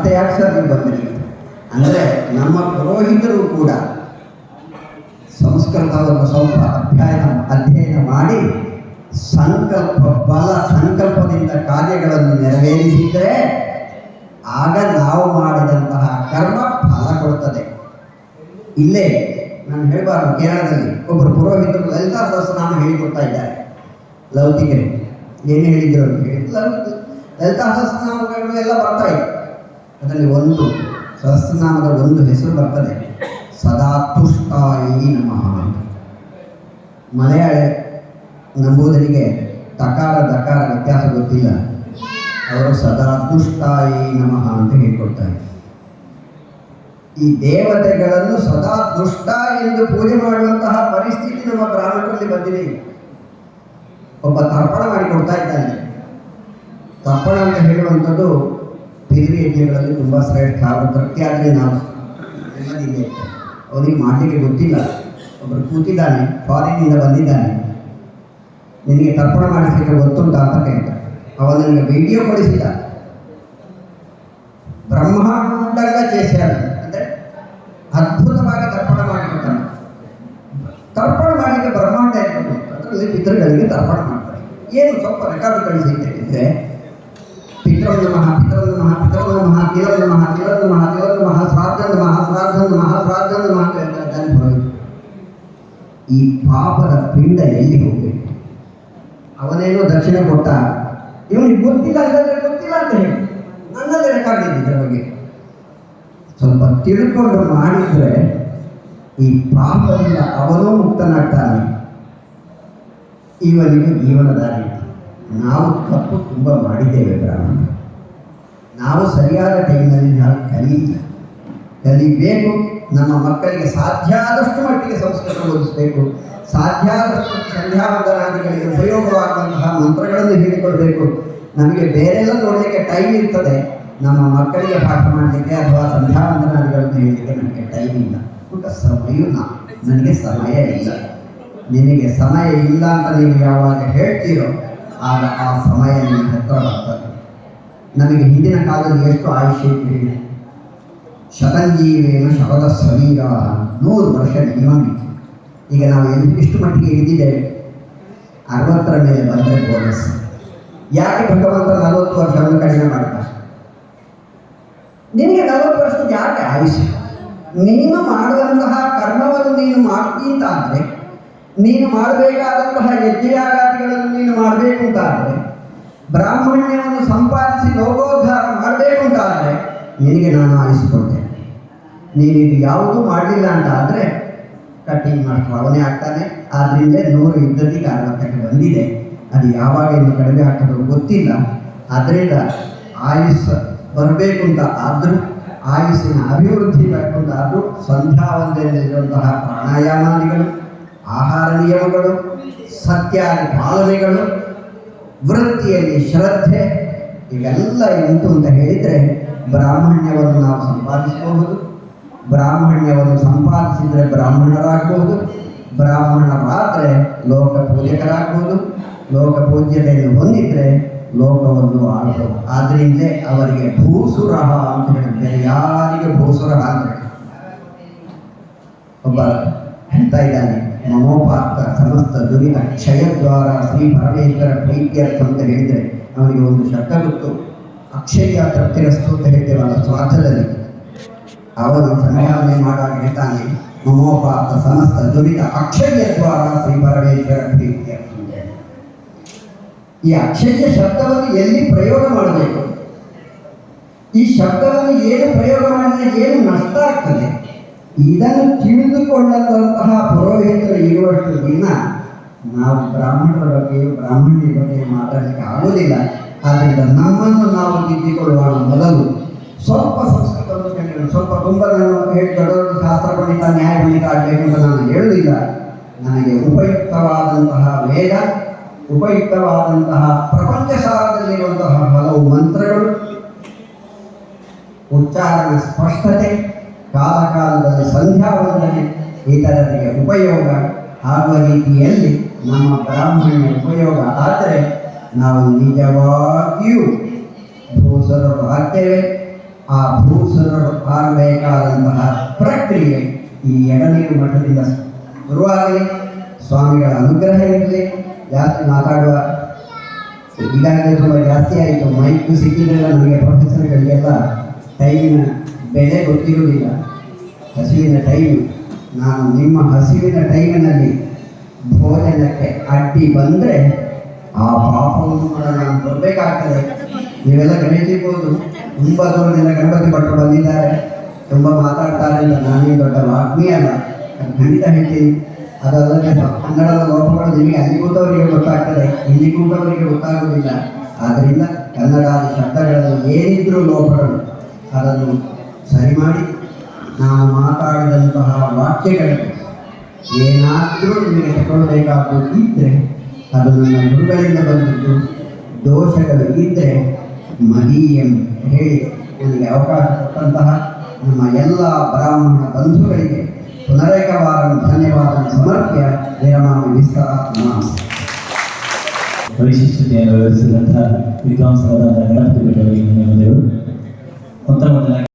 ಮತ್ತೆ ಯಾಕೆ ಸರ್ ನೀವು ಅಂದರೆ ನಮ್ಮ ಪುರೋಹಿತರು ಕೂಡ ಸಂಸ್ಕೃತವನ್ನು ಸ್ವಲ್ಪ ಅಧ್ಯಯನ ಅಧ್ಯಯನ ಮಾಡಿ ಸಂಕಲ್ಪ ಬಲ ಸಂಕಲ್ಪದಿಂದ ಕಾರ್ಯಗಳನ್ನು ನೆರವೇರಿಸಿದರೆ ಆಗ ನಾವು ಮಾಡಿದಂತಹ ಕರ್ಮ ಫಲ ಕೊಡುತ್ತದೆ. ಇಲ್ಲೇ ನಾನು ಹೇಳಬಾರ್ದು, ಕೇರಳದಲ್ಲಿ ಒಬ್ಬರು ಪುರೋಹಿತರು ಲಲಿತಾ ಸಹಸ್ರನಾಮ ಹೇಳಿಕೊಡ್ತಾ ಇದ್ದಾರೆ. ಲೌಕಿಕರು, ಏನು ಹೇಳಿದ್ರು ಅಂತ ಹೇಳಿ, ಲಲಿತಾ ಸಹಸ್ರನಾಮಗಳು ಎಲ್ಲ ಬರ್ತಾ ಇದೆ ಅದರಲ್ಲಿ ಒಂದು ಸಹಸ್ರನಾಮದ ಒಂದು ಹೆಸರು ಬರ್ತದೆ. ಸದಾ ತುಷ್ಟಾಯಿ ನಮಃ. ಮಲಯಾಳ ನಂಬುವುದರಿಗೆ ತಕಾರ, ದಕಾರ ವ್ಯತ್ಯಾಸ ಗೊತ್ತಿಲ್ಲ. ಅವರು ಸದಾ ತುಷ್ಟಾಯಿ ನಮಃ ಅಂತ ಹೇಳ್ಕೊಡ್ತಾರೆ. ಈ ದೇವತೆಗಳನ್ನು ಸದಾ ದುಷ್ಟ ಎಂದು ಪೂಜೆ ಮಾಡುವಂತಹ ಪರಿಸ್ಥಿತಿ ನಮ್ಮ ಪ್ರಾಣದಲ್ಲಿ ಬಂದಿದೆ. ಒಬ್ಬ ತರ್ಪಣ ಮಾಡಿಕೊಡ್ತಾ ಇದ್ದಾನೆ. ತರ್ಪಣ ಅಂತ ಹೇಳುವಂಥದ್ದು ಪಿತೃ ಯಜ್ಞಗಳಲ್ಲಿ ತುಂಬ ಶ್ರೇಷ್ಠ ಅವರು ತೃಪ್ತಿ ಆದರೆ ನಾವು ನೆಮ್ಮದಿದೆ ಅವನಿಗೆ ಮಾಡಲಿಕ್ಕೆ ಗೊತ್ತಿಲ್ಲ ಒಬ್ಬರು ಕೂತಿದ್ದಾನೆ ಫಾರಿನ್ನಿಂದ ಬಂದಿದ್ದಾನೆ ನಿನಗೆ ತರ್ಪಣ ಮಾಡಿಸಲಿಕ್ಕೆ ಗೊತ್ತುಂಟ ಅಂತ ಕೇಳ್ತಾರೆ ಅವ ನನಗೆ ವಿಡಿಯೋ ಕಳಿಸಿದ ಬ್ರಹ್ಮಾಂಡಂಗ చేశారు ಅಂದರೆ ಅದ್ಭುತವಾಗಿ ತರ್ಪಣ ಮಾಡಿಕೊಡ್ತಾನೆ ತರ್ಪಣ ಮಾಡಲಿಕ್ಕೆ ಬ್ರಹ್ಮಾಂಡ ಇರಬೇಕು ಅದರಲ್ಲಿ ಪಿತೃಗಳಿಗೆ ತರ್ಪಣ ಮಾಡ್ತಾರೆ ಏನು ಸ್ವಲ್ಪ ರೆಕಾರ್ಡ್ ಕಳಿಸಿ ಅಂತ ಹೇಳಿದ್ರೆ ಪಿತೃ ನಮಃ ಪಿತೃ ನಮಃ ಪಿತೃ ನಮಃ ತಿಲ ನಮಃ ತಿಲ ನಮಃ ತಿಲ ನಮಃ ಸ್ವಾರ್ಥ ನಮಃ ಸ್ವಾರ್ಥ ನಮಃ ಸ್ವಾರ್ಥ ನಮಃ. ಈ ಪಾಪದ ಪಿಂಡ ಎಲ್ಲಿ ಹೋಗಬೇಕು ಅವನೇನೋ ದಕ್ಷಿಣ ಕೊಟ್ಟ. ಇವನಿಗೆ ಗೊತ್ತಿಲ್ಲ ಇಲ್ಲದ್ರೆ ಗೊತ್ತಿಲ್ಲ ಅಂತ ಹೇಳಿ. ನನ್ನ ರೆಕಾರ್ಡ್ ಇದೆ ಬಗ್ಗೆ. ಸ್ವಲ್ಪ ತಿಳ್ಕೊಂಡು ಮಾಡಿದ್ರೆ ಈ ಪಾಪದಿಂದ ಅವನೂ ಮುಕ್ತನಾಗ್ತಾನೆ. ಇವನಿಗೆ ಜೀವನದಾರಿ ನಾವು ತಪ್ಪು ತುಂಬ ಮಾಡಿದ್ದೇವೆ ಬ್ರಾಹ್ಮಣ. ನಾವು ಸರಿಯಾದ ಟೈಮ್ನಲ್ಲಿ ನಾವು ಕಲಿಯಿಲ್ಲ. ಕಲಿಬೇಕು, ನಮ್ಮ ಮಕ್ಕಳಿಗೆ ಸಾಧ್ಯ ಆದಷ್ಟು ಮಟ್ಟಿಗೆ ಸಂಸ್ಕೃತ ಓದಿಸಬೇಕು, ಸಾಧ್ಯ ಆದಷ್ಟು ಸಂಧ್ಯಾ ಉಪಯೋಗವಾಗುವಂತಹ ಮಂತ್ರಗಳನ್ನು ಹೇಳಿಕೊಳ್ಬೇಕು ನಮಗೆ ಬೇರೆಲ್ಲ ನೋಡಲಿಕ್ಕೆ ಟೈಮ್ ಇರ್ತದೆ. ನಮ್ಮ ಮಕ್ಕಳಿಗೆ ಪಾಠ ಮಾಡಲಿಕ್ಕೆ ಅಥವಾ ಸಂಧ್ಯಾ ವಂದನಾದಿಗಳನ್ನು ಹೇಳಲಿಕ್ಕೆ ನನಗೆ ಟೈಮ್ ಇಲ್ಲ. ಊಟ ಸಮಯವೂ ನನಗೆ ಸಮಯ ಇಲ್ಲ. ನಿನಗೆ ಸಮಯ ಇಲ್ಲ ಅಂತ ನೀವು ಯಾವಾಗ ಹೇಳ್ತೀರೋ ಆಗ ಆ ಸಮಯ ಹತ್ರ ಬರ್ತದೆ ನಮಗೆ ಹಿಂದಿನ ಕಾಲದಲ್ಲಿ ಎಷ್ಟು ಆಯುಷ್ಯ ಇತ್ತು ಹೇಳಿ? ಶವದ ಸಮೀರ ನೂರು ವರ್ಷ ಮಿನಿಮಮ್ ಇತ್ತು. ಈಗ ನಾವು ಎಲ್ಲಿ ಇಷ್ಟು ಮಟ್ಟಿಗೆ ಹಿಡಿದಿದ್ದೇವೆ ಅರವತ್ತರ ಮೇಲೆ ಬಂದರೆ ಬೋನಸ್ ಯಾಕೆ ಭಗವಂತ ನಲವತ್ತು ವರ್ಷವನ್ನು ಕಡಿಮೆ ಮಾಡ್ತಾರೆ? ನಿನಗೆ ನಲವತ್ತು ವರ್ಷದ ಯಾಕೆ ಆಯುಷ್ಯ? ನೀನು ಮಾಡುವಂತಹ ಕರ್ಮವನ್ನು ನೀನು ಮಾಡ್ತೀಂತಾದರೆ ನೀನು ಮಾಡಬೇಕಾದಂತಹ ಯಜ್ಞಯಾಗಾದಿಗಳನ್ನು ನೀನು ಮಾಡಬೇಕು ಅಂತಾದರೆ ಬ್ರಾಹ್ಮಣ್ಯವನ್ನು ಸಂಪಾದಿಸಿ ಲೋಕೋದ್ಧಾರ ಮಾಡಬೇಕು ಅಂತಾದರೆ ನಿನಗೆ ನಾನು ಆಯಿಸಿಕೊಳ್ತೇನೆ ನೀನು ಇದು ಯಾವುದೂ ಮಾಡಲಿಲ್ಲ ಅಂತ ಆದರೆ ಕಟ್ಟಿಂಗ್ ಮಾಡ್ತು ಅವನೇ ಆಗ್ತಾನೆ. ಆದ್ರಿಂದ ನೂರು ಇದ್ದದಿಗೆ ಅರವತ್ತಕ್ಕೆ ಬಂದಿದೆ. ಅದು ಯಾವಾಗ ಇನ್ನು ಕಡಿಮೆ ಆಗ್ತದೋ ಗೊತ್ತಿಲ್ಲ. ಆದ್ದರಿಂದ ಆಯುಸ್ ಬರಬೇಕು ಅಂತ ಆದರೂ ಆಯುಸ್ಸಿನ ಅಭಿವೃದ್ಧಿ ಬೇಕು ಅಂತ ಆದರೂ ಪ್ರಾಣಾಯಾಮಾದಿಗಳು ಆಹಾರ ನಿಯಮಗಳು ಸತ್ಯ ಪಾಲನೆಗಳು ವೃತ್ತಿಯಲ್ಲಿ ಶ್ರದ್ಧೆ, ಇವೆಲ್ಲ ಉಂಟು ಅಂತ ಹೇಳಿದರೆ ಬ್ರಾಹ್ಮಣ್ಯವನ್ನು ನಾವು ಸಂಪಾದಿಸಬಹುದು. ಬ್ರಾಹ್ಮಣ್ಯವನ್ನು ಸಂಪಾದಿಸಿದರೆ ಬ್ರಾಹ್ಮಣರಾಗಬಹುದು. ಬ್ರಾಹ್ಮಣರಾದರೆ ಲೋಕ ಪೂಜಕರಾಗಬಹುದು ಲೋಕ ಪೂಜ್ಯತೆಯನ್ನು ಹೊಂದಿದ್ರೆ ಲೋಕವನ್ನು ಆಡಬಹುದು ಆದ್ರಿಂದ ಅವರಿಗೆ ಭೂಸುರಹ ಅಂತ ಹೇಳಿದ್ರೆ. ಯಾರಿಗೆ ಭೂಸುರಹ ಅಂತ ಒಬ್ಬ ಹೇಳ್ತಾ ಇದ್ದಾನೆ. ಮಮೋಪಾತ್ತ ಸಮಸ್ತ ದುರಿತ ಕ್ಷಯದ್ವಾರ ಶ್ರೀ ಪರಮೇಶ್ವರ ಪ್ರೀತ್ಯರ್ಥ ಅಂತ ಹೇಳಿದರೆ ಅವನಿಗೆ ಒಂದು ಶಬ್ದ ಗೊತ್ತು. ಅಕ್ಷಯ ತೃಪ್ತಿರಸ್ತು ಅಂತ ಹೇಳ್ತೇವಲ್ಲ ಸ್ವಾರ್ಥದಲ್ಲಿ. ಅವನು ಸಂಧಾರಣೆ ಮಾಡುವಾಗ ಹೇಳ್ತಾನೆ ಮಮೋಪಾತ ಸಮಸ್ತ ದುರಿತ ಅಕ್ಷಯ ದ್ವಾರ ಶ್ರೀ ಪರಮೇಶ್ವರ ಈ ಅಕ್ಷಯ ಶಬ್ದವನ್ನು ಎಲ್ಲಿ ಪ್ರಯೋಗ ಮಾಡಬೇಕು? ಈ ಶಬ್ದವನ್ನು ಏನು ಪ್ರಯೋಗ ಮಾಡಿದರೆ ಏನು ನಷ್ಟ ಆಗ್ತದೆ? ಇದನ್ನು ತಿಳಿದುಕೊಳ್ಳದಂತಹ ಪುರೋಹಿತರು ಇರುವಷ್ಟು ದಿನ ನಾವು ಬ್ರಾಹ್ಮಣರ ಬಗ್ಗೆ, ಬ್ರಾಹ್ಮಣ್ಯ ಬಗ್ಗೆ ಮಾತಾಡಲಿಕ್ಕೆ ಆಗೋದಿಲ್ಲ. ಆದ್ದರಿಂದ ನಮ್ಮನ್ನು ನಾವು ತಿದ್ದಿಕೊಳ್ಳುವ ಮೊದಲು ಸ್ವಲ್ಪ ಸಂಸ್ಕೃತವನ್ನು ಸ್ವಲ್ಪ ತುಂಬ ನಾನು ದೊಡ್ಡ ಶಾಸ್ತ್ರ ಪಂಡಿತ, ನ್ಯಾಯ ಪಂಡಿತ ಆಗಬೇಕು ನಾನು ಹೇಳುವುದಿಲ್ಲ. ನನಗೆ ಉಪಯುಕ್ತವಾದಂತಹ ವೇದ, ಉಪಯುಕ್ತವಾದಂತಹ ಪ್ರಪಂಚ ಸಾರದಲ್ಲಿರುವಂತಹ ಹಲವು ಮಂತ್ರಗಳು, ಉಚ್ಚಾರಣ ಸ್ಪಷ್ಟತೆ ಕಾಲ ಕಾಲದಲ್ಲಿ ಸಂಧ್ಯಾ ವಂದನೆ ಇತರರಿಗೆ ಉಪಯೋಗ ಆಗುವ ರೀತಿಯಲ್ಲಿ ನಮ್ಮ ಬ್ರಾಹ್ಮಣ್ಯ ಉಪಯೋಗ ಆದರೆ ನಾವು ನಿಜವಾಗಿಯೂ ಭೂಸರರು ಆಗ್ತೇವೆ. ಆ ಭೂಸುರರು ಆಗಬೇಕಾದಂತಹ ಪ್ರಕ್ರಿಯೆ ಈ ಎಡನೀರು ಮಠದಿಂದ ಶುರುವಾಗಲಿ. ಸ್ವಾಮಿಗಳ ಅನುಗ್ರಹ ಇರಲಿ. ಜಾಸ್ತಿ ಮಾತಾಡುವ ಈಗಾಗಲೇ ತುಂಬ ಜಾಸ್ತಿ ಆಯಿತು. ಮೈಕು ಸಿಕ್ಕಿದ್ರೆಲ್ಲ ನನಗೆ ಪ್ರೊಫೆಸರ್ಗಳಿಗೆಲ್ಲ ಟೈಮಿನ ಬೆಲೆ ಗೊತ್ತಿರುವುದಿಲ್ಲ. ಹಸಿವಿನ ಟೈಮ್. ನಾನು ನಿಮ್ಮ ಹಸಿವಿನ ಟೈಮಿನಲ್ಲಿ ಭೋಜನಕ್ಕೆ ಅಡ್ಡಿ ಬಂದರೆ ಆ ಪಾಪವನ್ನು ಕೂಡ ನಾನು ಬರಬೇಕಾಗ್ತದೆ ನೀವೆಲ್ಲ ಗಮನಿಸಿರ್ಬೋದು. ತುಂಬ ದೂರದಿಂದ ಗಣಪತಿ ಭಟ್ರು ಬಂದಿದ್ದಾರೆ. ತುಂಬ ಮಾತಾಡ್ತಾರೆ ಅಂತ ನಾನೇ ದೊಡ್ಡ ವಾಗ್ಮಿ ಅಲ್ಲ. ಖಂಡಿತ ಹೇಳ್ತೀನಿ. ಅದಲ್ಲದೆ ಕನ್ನಡದ ಲೋಪಗಳು ನಿಮಗೆ ಅಲ್ಲಿ ಕೂತವರಿಗೆ ಗೊತ್ತಾಗ್ತದೆ. ಇಲ್ಲಿ ಕೂತವರಿಗೆ ಗೊತ್ತಾಗುವುದಿಲ್ಲ. ಆದ್ದರಿಂದ ಕನ್ನಡ ಶಬ್ದಗಳಲ್ಲಿ ಏನಿದ್ರೂ ಲೋಪಗಳು. ಅದನ್ನು ಸರಿ ಮಾಡಿ ನಾನು ಮಾತಾಡಿದಂತಹ ವಾಕ್ಯಗಳು ಏನಾದರೂ ನಿಮಗೆ ತಗೊಳ್ಬೇಕಾದ್ದು ಇದ್ದರೆ ಅದು ನನ್ನ ಗುರುಗಳಿಂದ ಬಂದಿದ್ದು, ದೋಷಗಳು ಇದ್ದರೆ ಮದೀಯಂ ಹೇಳಿ ನನಗೆ ಅವಕಾಶ ಕೊಟ್ಟಂತಹ ನಮ್ಮ ಎಲ್ಲ ಬ್ರಾಹ್ಮಣ ಬಂಧುಗಳಿಗೆ ಪುನರೇಕವಾದ ಧನ್ಯವಾದ ಸಮರ್ಪ್ಯ ವಿರಮಾಮ ವಿಸ್ತಾರ ನಮಸ್ತೆ ವೈಶಿಷ್ಟ್ಯತೆಯನ್ನು ವಿವರಿಸಿದಂತಹ ವಿದ್ವಾಂಸರಾದ ಗಣಪತಿ